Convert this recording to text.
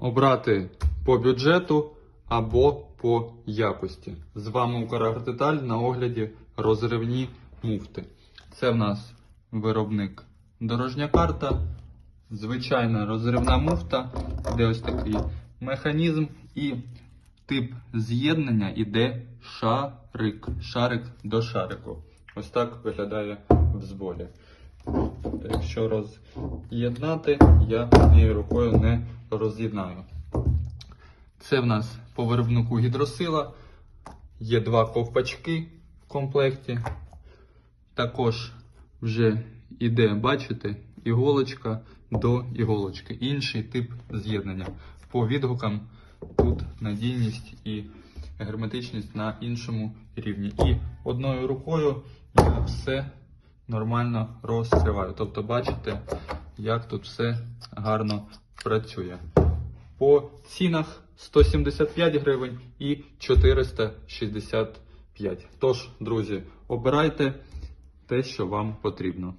обрати по бюджету або по якості. З вами Украгротеталь на огляді розривні муфти. Це в нас виробник дорожня карта, звичайна розривна муфта, де ось такий механізм і тип з'єднання іде шарик. Шарик до шарику. Ось так виглядає в зборі. Якщо роз'єднати, я однією рукою не роз'єднаю. Це в нас по виробнику гідросила. Є два ковпачки в комплекті. Також вже іде, бачите, іголочка до іголочки. Інший тип з'єднання. По відгукам тут надійність і герметичність на іншому рівні. І одною рукою я все нормально розкриваю. Тобто, бачите, як тут все гарно працює. По цінах 175 гривень і 465. Тож, друзі, обирайте те, що вам потрібно.